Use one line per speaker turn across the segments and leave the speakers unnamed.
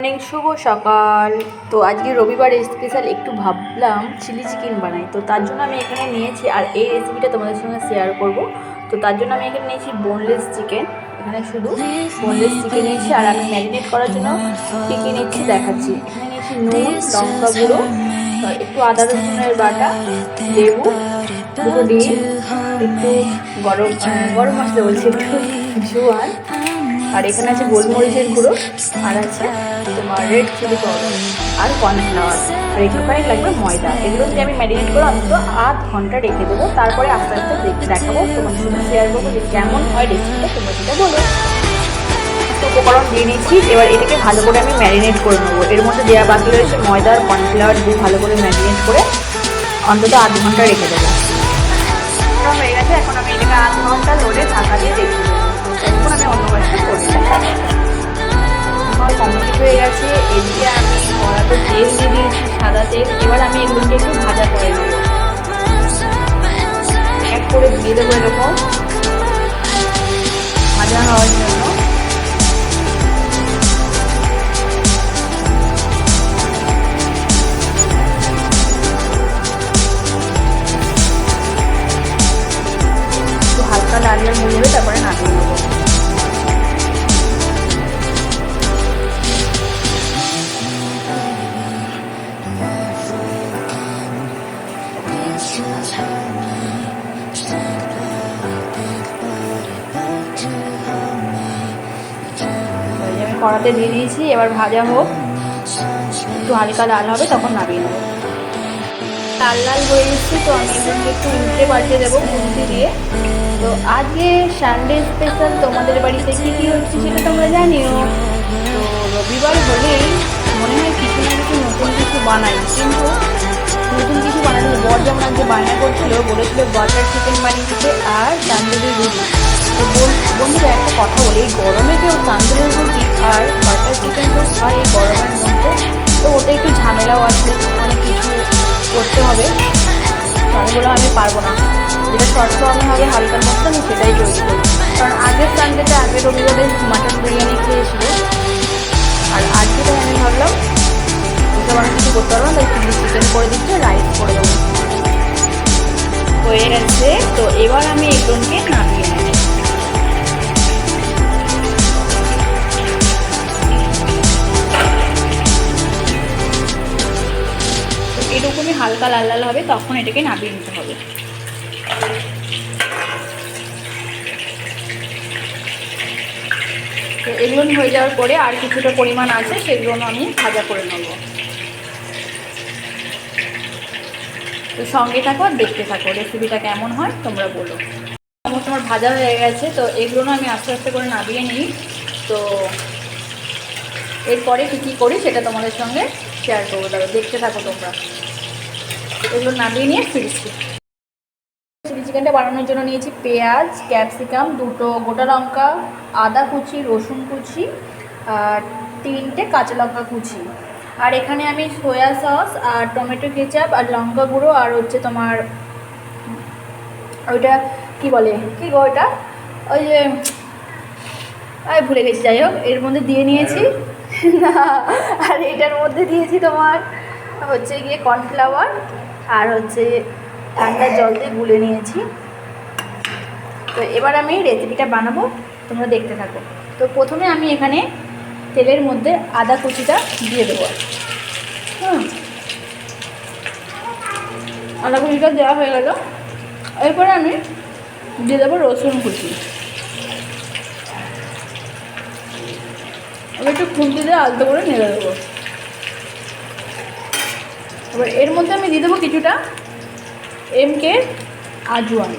অনেক শুভ সকাল। তো আজকে রবিবার স্পেশাল একটু ভাবলাম চিলি চিকেন বানাই। তো তার জন্য আমি এখানে নিয়েছি, আর এই রেসিপিটা তোমাদের সঙ্গে শেয়ার করব। তো তার জন্য আমি এখানে নিয়েছি বোনলেস চিকেন এখানে শুধু বোনলেস চিকেন নিয়েছি, আর আমি ম্যারিনেট করার জন্য কী কী নিচ্ছি দেখাচ্ছি। এখানে নিয়েছি নুন, লঙ্কা গুঁড়ো একটু আদা রসুনের বাটা, লেবু, দুটো ডিম, একটু গরম গরম মশলা বলছি, একটু জোয়ান আর এখানে আছে গোলমরিচের গুঁড়ো, আর আছে তোমার রেড চিলি পাউডার আর কর্নফ্লাওয়ার আর একটুখানি লাগবে ময়দা। এগুলো দিয়ে আমি ম্যারিনেট করে অন্তত আধ ঘণ্টা রেখে দেবো। তারপরে আস্তে আস্তে দেখে দেখাবো, তোমার সঙ্গে শেয়ার করব যে কেমন হয় রেসিপিটা তোমরা সেটা বলো। উপকরণ দিয়ে নিচ্ছি এবার এটাকে ভালো করে আমি ম্যারিনেট করে নেব। এর মধ্যে দেওয়া বাকি রয়েছে ময়দা আর কর্নফ্লাওয়ার দিয়ে ভালো করে ম্যারিনেট করে অন্তত আধ ঘণ্টা রেখে দেবো। হয়ে গেছে, এখন আমি এটাকে আধ ঘণ্টা ধরে ঢাকা দিয়ে রেখে দেবো। এখন আমি অন্য আমার কমপ্লিট হয়ে গেছে এদিকে আমি কড়াতে তেল। দিয়ে এবার আমি এগুলোকে একটু ভাজা করে নেব। এক করে দিয়ে দেবো এরকম। ভাজা হওয়ার জন্য। কড়াতে দিয়ে দিয়েছি, এবার ভাজা হোক। একটু হালকা লাল হবে, তখন নামিয়ে নেব। লাল লাল হয়ে এসেছে তো আমি একটু উল্টে পাল্টে দেবো খুন্তি দিয়ে। তো আজকে সানডে স্পেশাল তোমাদের বাড়িতে কী কী হচ্ছে সেটা তোমরা জানিও। তো রবিবার হলেই মনে হয় কিছু না কিছু নতুন কিছু বানাই, কিন্তু নতুন কিছু বানাতে বর যেমন আজকে বায়না করছিল, বলেছিল বাটার চিকেন বানিয়ে দিতে আর তান্দুরি রুটি। তো বোন বন্ধুরা, একটা কথা বলি, এই গরমে কেউ তান্দুরি রুটি আর বাটার চিকেন তো হয় এই গরমের মধ্যে। তো ওটা একটু ঝামেলাও আছে, অনেক কিছু করতে হবে। তো আমি পারব না। যেটা শর্ট ফর্মে হবে হালকার মধ্যে আমি সেটাই তৈরি করি কারণ আগের সানডেতে আগের রবিবারে মাটন বিরিয়ানি খেয়েছিল। আর আজকে আমি ভাবলাম করে দিচ্ছে রাইস করে দেবো। হয়ে গেছে, তো এবার আমি এগুলোকে নামিয়ে নেব। এরকমই হালকা লাল লাল হবে, তখন এটাকে নামিয়ে নিতে হবে। তো এগুলো হয়ে যাওয়ার পরে আর কিছুটা পরিমাণ আছে, সেগুলো আমি ভাজা করে নেব। তো সঙ্গে থাকো আর দেখতে থাকো। রেসিপিটা কেমন হয় তোমরা বলো। সমস্ত তোমার ভাজা হয়ে গেছে, তো এগুলো আমি আস্তে আস্তে করে নামিয়ে নিই। তো এরপরে কী কী করি সেটা তোমাদের সঙ্গে শেয়ার করব। তাহলে দেখতে থাকো তোমরা। এগুলো নামিয়ে নিয়ে ফিরছি চিলি চিকেনটা বানানোর জন্য নিয়েছি পেঁয়াজ ক্যাপসিকাম দুটো গোটা লঙ্কা, আদা কুচি, রসুন কুচি আর তিনটে কাঁচা লঙ্কা কুচি। আর এখানে আমি সোয়া সস আর টমেটো কেচাপ আর লঙ্কা গুঁড়ো আর হচ্ছে তোমার ওইটা কি বলে? কি গো ওইটা? ওই যে আমি ভুলে গেছি যাই হোক এর মধ্যে দিয়ে নিয়েছি। না আর এটার মধ্যে দিয়েছি তোমার হচ্ছে গিয়ে কর্নফ্লাওয়ার আর হচ্ছে ঠান্ডা জল দিয়ে গুলে নিয়েছি। তো এবার আমি রেসিপিটা বানাবো তোমরা দেখতে থাকো। তো প্রথমে আমি এখানে তেলের মধ্যে আদা কুচিটা দিয়ে দেবো। হুম। আদা কুচিটা দেওয়া হয়ে গেল। এরপরে আমি দিয়ে দেবো রসুন কুচি। এবার একটু খুন্তি দিয়ে আলতো করে নেড়ে দেবো। এবার এর মধ্যে আমি দিয়ে দেবো কিছুটা এমকে আজওয়ান।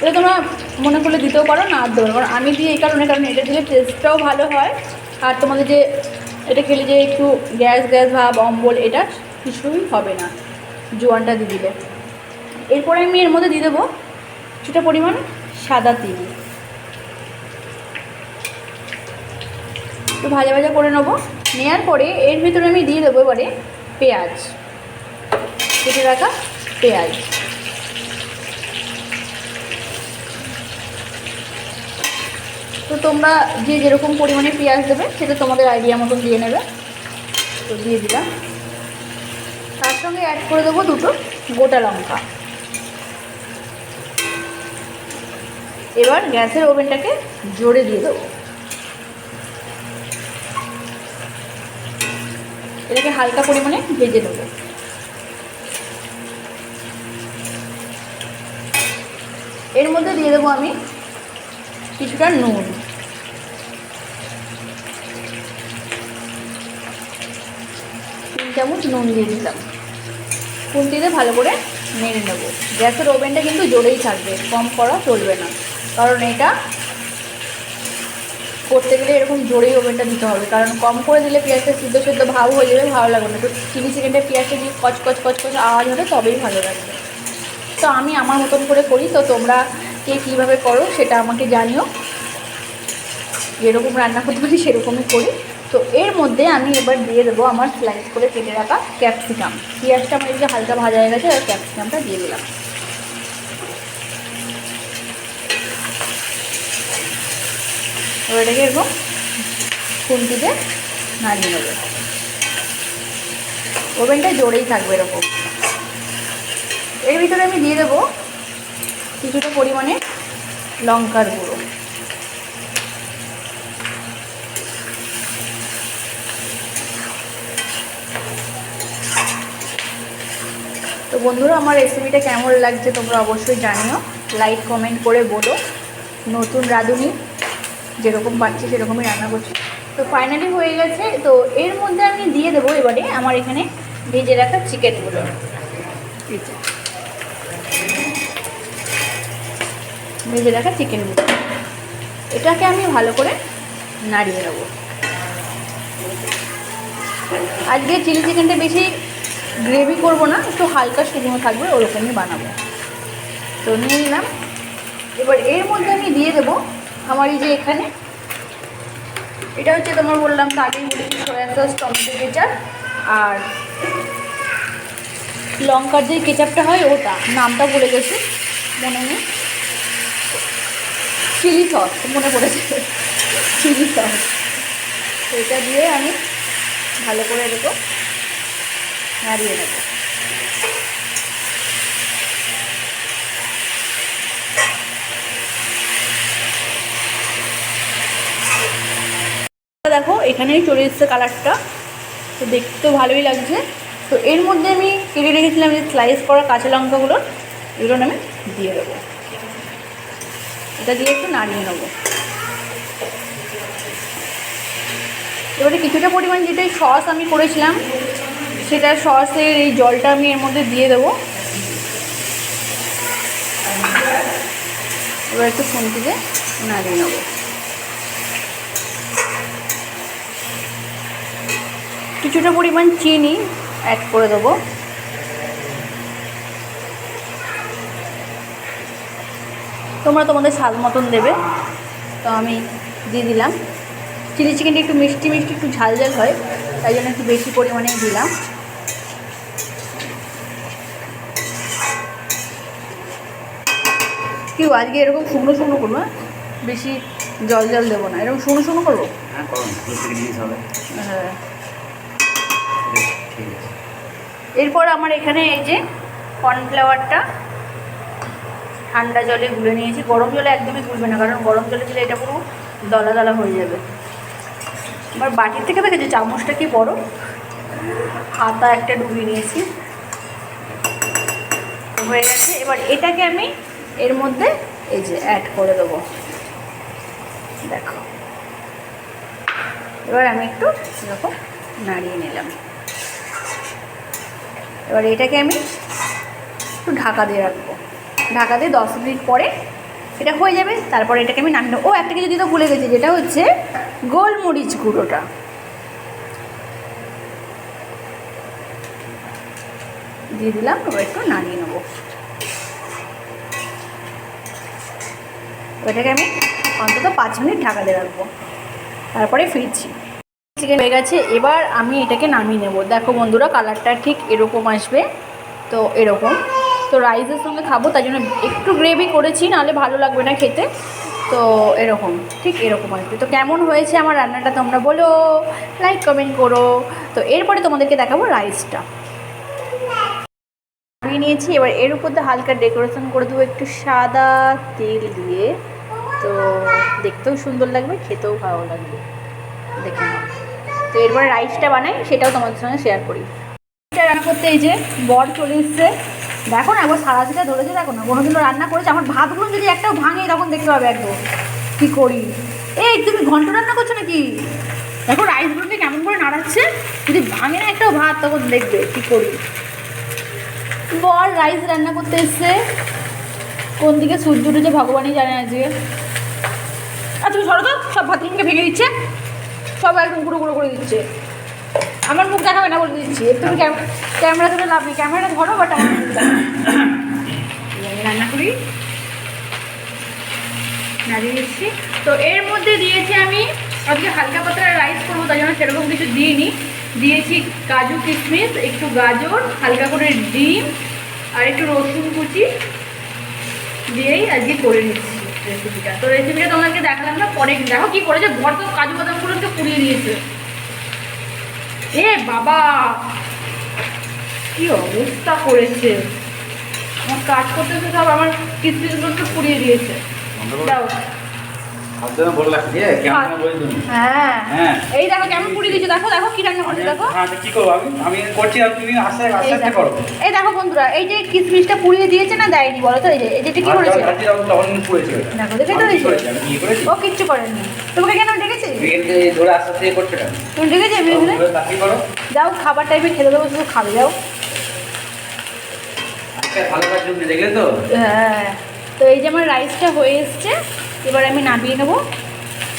এটা তোমরা মনে করলে দিতেও পারো, না আর দেবো। কারণ আমি দিই এই কারণে, কারণ এটা দিলে টেস্টটাও ভালো হয়। আর তোমাদের যে, এটা খেলে যে একটু গ্যাস গ্যাস ভাব, অম্বল, এটা কিছুই হবে না, জোয়ানটা দিয়ে দিলে। এরপরে আমি এর মধ্যে দিয়ে দেবো কিছুটা পরিমাণ সাদা তিল। একটু ভাজা ভাজা করে নেব। নেওয়ার পরে এর ভিতরে আমি দিয়ে দেবো এবারে পেঁয়াজ। কেটে রাখা পেঁয়াজ। তো তোমরা যে যেরকম পরিমাণে পেঁয়াজ দেবে, সেটা তোমাদের আইডিয়া মতন দিয়ে নেবে। তো দিয়ে দিলাম। তার সঙ্গে অ্যাড করে দেবো দুটো গোটা লঙ্কা। এবার গ্যাসের ওভেনটাকে জোরে দিয়ে দেবো। এটাকে হালকা পরিমাণে ভেজে নেব। এর মধ্যে দিয়ে দেবো আমি কিছুটা নুন। চামচ নুন দিয়ে দিলাম। খুন্তিতে ভালো করে নেড়ে নেব। গ্যাসের ওভেনটা কিন্তু জোরেই থাকবে, কম করা চলবে না। কারণ এটা করতে গেলে এরকম জোরেই ওভেনটা দিতে হবে। কারণ কম করে দিলে পেঁয়াজটা সিদ্ধ সিদ্ধ ভাব হয়ে যাবে, ভালো লাগবে না। তো চিলি চিকেনটা পেঁয়াজটা দিয়ে কচ কচ কচ কচ আওয়াজ হবে, তবেই ভালো লাগবে। তো আমি আমার মতন করে করি, তো তোমরা কে কীভাবে করো সেটা আমাকে জানিও। যেরকম রান্না করতে পারি সেরকমই করি। তো এর মধ্যে আমি এবার দিয়ে দেবো আমার স্লাইস করে কেটে রাখা ক্যাপসিকাম পেঁয়াজটা আমার এদিকে হালকা ভাজা হয়ে গেছে আর ক্যাপসিকামটা দিয়ে দিলাম। এবার এটাকে এরকম খুন্তিতে নাড়িয়ে নেবে। ওভেনটা জোরেই থাকবে এরকম। এর ভিতরে আমি দিয়ে দেবো কিছুটা পরিমাণে লঙ্কার গুঁড়ো। বন্ধুরা, আমার রেসিপিটা কেমন লাগছে তোমরা অবশ্যই জানিও। লাইক কমেন্ট করে বলো। নতুন রাঁধুনি যেরকম পাচ্ছি সেরকমই রান্না করছি। তো ফাইনালি হয়ে গেছে। তো এর মধ্যে আমি দিয়ে দেবো এবারে আমার এখানে ভেজে রাখা চিকেনগুলো। ভেজে রাখা চিকেনগুলো। এটাকে আমি ভালো করে নাড়িয়ে নেব। আজকে চিলি চিকেনটা বেশি গ্রেভি করব না, একটু হালকা শুকনো থাকবে, ওরকমই বানাবো। তো নিয়ে নিলাম। এবার এর মধ্যে আমি দিয়ে দেবো আমার এই যে এখানে, এটা হচ্ছে তোমার বললাম তো আগেই বলেছি সয়া সস টমেটো কেচাপ আর লঙ্কার যে কেচাপটা হয় ওটা, নামটা বলে গেছি, মনে নেই। চিলি সস, মনে পড়েছে। Chilli sauce. এটা দিয়ে আমি ভালো করে এরকম নাড়িয়ে নেব। দেখো, এখানেই চলে এসছে কালারটা। তো দেখতে ভালোই লাগছে। তো এর মধ্যে আমি কেটে রেখেছিলাম যে স্লাইস করা কাঁচা লঙ্কাগুলো, এগুলো আমি দিয়ে দেবো। এটা দিয়ে একটু নাড়িয়ে নেব। এবারে কিছুটা পরিমাণ যেটাই সস আমি করেছিলাম সেটা সসের এই জলটা আমি এর মধ্যে দিয়ে দেবো। এবার একটু খুন্তিতে নাড়িয়ে নেব। কিছুটা পরিমাণ চিনি অ্যাড করে দেবো। তোমরা তোমাদের স্বাদ মতন দেবে। তো আমি দিয়ে দিলাম। চিলি চিকেনটা একটু মিষ্টি মিষ্টি, একটু ঝাল ঝাল হয়, তাই জন্য একটু বেশি পরিমাণে দিলাম। কি আজকে এরকম শুকনো শুকনো করব হ্যাঁ? বেশি জল জল দেবো না। এরকম শুকনো শুকনো করব?
হ্যাঁ
হ্যাঁ। এরপর আমার এখানে এই যে কর্নফ্লাওয়ারটা ঠান্ডা জলে গুলে নিয়েছি। গরম জলে একদমই গুলবে না কারণ গরম জলে দিলে এটা পুরো দলা দলা হয়ে যাবে। এবার বাটির থেকে দেখেছি চামচটা কি বড়? হাতা একটা ডুবিয়ে নিয়েছি। হয়ে গেছে। এবার এটাকে আমি এর মধ্যে এই যে অ্যাড করে দেবো। দেখো। এবার আমি একটু এরকম নাড়িয়ে নিলাম। এবার এটাকে আমি একটু ঢাকা দিয়ে রাখব। ঢাকা দিয়ে দশ মিনিট পরে এটা হয়ে যাবে, তারপরে এটাকে আমি নামিয়ে। ও, একটা কিছু দিতে ভুলে গেছি, যেটা হচ্ছে গোলমরিচ গুঁড়োটা। দিয়ে দিলাম, এবার একটু নাড়িয়ে নেব। এটাকে আমি অন্তত পাঁচ মিনিট ঢাকা দিয়ে রাখব। তারপরে ফিরছি। চিকেন হয়ে গেছে, এবার আমি এটাকে নামিয়ে নেব। দেখো বন্ধুরা, কালারটা ঠিক এরকম আসবে, তো এরকম। তো রাইসের সঙ্গে খাব তাই জন্য একটু গ্রেভি করেছি, নাহলে ভালো লাগবে না খেতে। তো এরকম, ঠিক এরকম আসবে। তো কেমন হয়েছে আমার রান্নাটা তোমরা বলো লাইক কমেন্ট করো। তো এরপরে তোমাদেরকে দেখাবো রাইসটা নিয়ে নিয়েছি, এবার এর উপর দিয়ে হালকা ডেকোরেশন করে দেবো একটু সাদা তেল দিয়ে। তো দেখতেও সুন্দর লাগবে, খেতেও ভালো লাগবে। দেখে তো এরপরে রাইসটা বানাই, সেটাও তোমাদের সঙ্গে শেয়ার করি। এটা রান্না করতে এই যে বর চলে এসছে। দেখো না, একবার সারা সেটা ধরেছে, দেখো না, কোনোদিনও রান্না করেছে। আমার ভাতগুলো যদি একটাও ভাঙে, তখন দেখতে পাবে একদম। কী করি? এই, তুমি ঘন্ট রান্না করছ নাকি? দেখো রাইসগুলোকে কেমন করে নাড়াচ্ছে, যদি ভাঙে না একটাও ভাত, তখন দেখবে, কী করি? বর রাইস রান্না করতে এসছে। কোন দিকে সূর্য উঠেছে, ভগবানই জানে আজকে। আর তুমি সরো তো, সব ভাতগুলোকে ভেঙে দিচ্ছে, সব একদম গুঁড়ো গুঁড়ো করে দিচ্ছে। আমার মুখ দেখাবে না বলে দিচ্ছি তুমি ক্যামেরা ধরে লাভ নেই, ক্যামেরাটা ধরো বাট আমার না। রান্না করি। নাড়িয়ে দিচ্ছি। তো এর মধ্যে দিয়েছি আমি, আজকে হালকা পাতলা রাইস করব তাই জন্য সেরকম কিছু দিইনি। দিয়েছি কাজু কিশমিশ, একটু গাজর, হালকা করে ডিম, আর একটু রসুন কুচি দিয়েই আজকে করে নিচ্ছি। রেসিপিটা। তো রেসিপিটা তোমাদেরকে দেখালাম না পরে দেখো কি করেছে? ভর তো কাজু বাদামগুলোকে পুড়িয়ে দিয়েছে। এ বাবা! কি অবস্থা করেছে? আমার কাজ করতে করতে সব আমার কিস্তিগুলোকে পুড়িয়ে দিয়েছে। দাও। এই দেখো কেমন দেখো দেখো কি রান্না করছে দেখো।
হ্যাঁ কি করব আমি? আমি করছি আর তুমি আস্তে আস্তে
দেখো।
করো।
এই দেখো বন্ধুরা এই যে কিসমিসটা পুড়িয়ে দিয়েছে না দেয়নি বলো তো এই যে এটা কি করেছে? দেখো দেখে ও কিচ্ছু করেনি। তোমাকে কেন ডেকেছি?
বিকেলকে ধরে আস্তে আস্তে করছে
তুমি ডেকেছি যাও খাবার টাইমে খেতে দেবো শুধু খাবে যাও।
আজকে ভালো কাজ দেখলে তো?
হ্যাঁ। তো এই যে আমার রাইসটা হয়ে এসছে এবার আমি নামিয়ে নেব।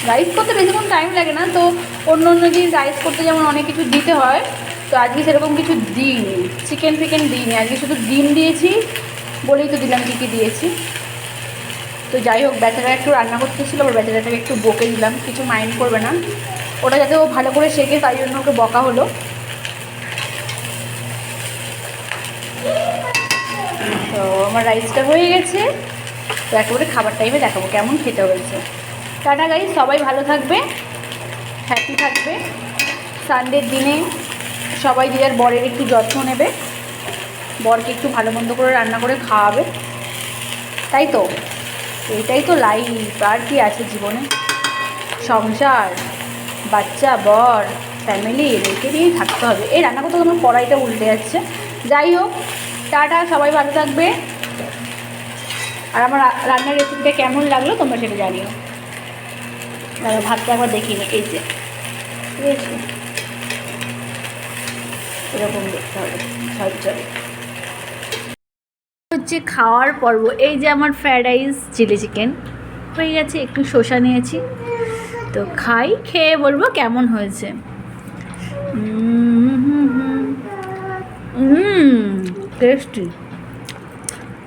রাইস করতে বেশিক্ষণ টাইম লাগে না, তো অন্য অন্য দিন রাইস করতে যেমন অনেক কিছু দিতে হয়, তো আজকে সেরকম কিছু দিইনি। চিকেন ফিকেন দিইনি, আজকে শুধু ডিম দিয়েছি, বলেই তো দিলাম কী কী দিয়েছি। তো যাই হোক বেচারা একটু রান্না করতেছিল আবার বেচারাটাকে একটু বকে দিলাম, কিছু মাইন্ড করবে না। ওটা যাতে ও ভালো করে শেখে, তাই জন্য ওকে বকা হলো। তো আমার রাইসটা হয়ে গেছে। তো একেবারে খাবার টাইমে দেখাবো কেমন খেতে হয়েছে। টাটা গাই সবাই ভালো থাকবে হ্যাপি থাকবে। সানডের দিনে সবাই যার বরের একটু যত্ন নেবে, বরকে একটু ভালো মন্দ করে রান্না করে খাওয়াবে। তাই তো? এটাই তো লাইফ আর কি আছে জীবনে? সংসার, বাচ্চা, বর ফ্যামিলি এদেরকে নিয়েই থাকতে হবে। এই রান্না করতে আমার কড়াইটা উল্টে যাচ্ছে। যাই হোক, টাটা, সবাই ভালো থাকবে। আর আমার রান্নার রেসিপিটা কেমন লাগল তোমরা সেটা জানিও। দাদা ভাতটা একবার দেখিনি এই যে। বুঝেছ? এরকম দেখতে হবে হচ্ছে খাওয়ার পর্ব। এই যে আমার ফ্রায়েড রাইস চিলি চিকেন হয়ে গেছে, একটু শসা নিয়েছি। তো খাই, খেয়ে বলব কেমন হয়েছে। টেস্টি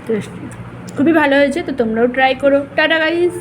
টেস্টি খুবই ভালো হয়েছে তো তোমরাও ট্রাই করো। Tata guys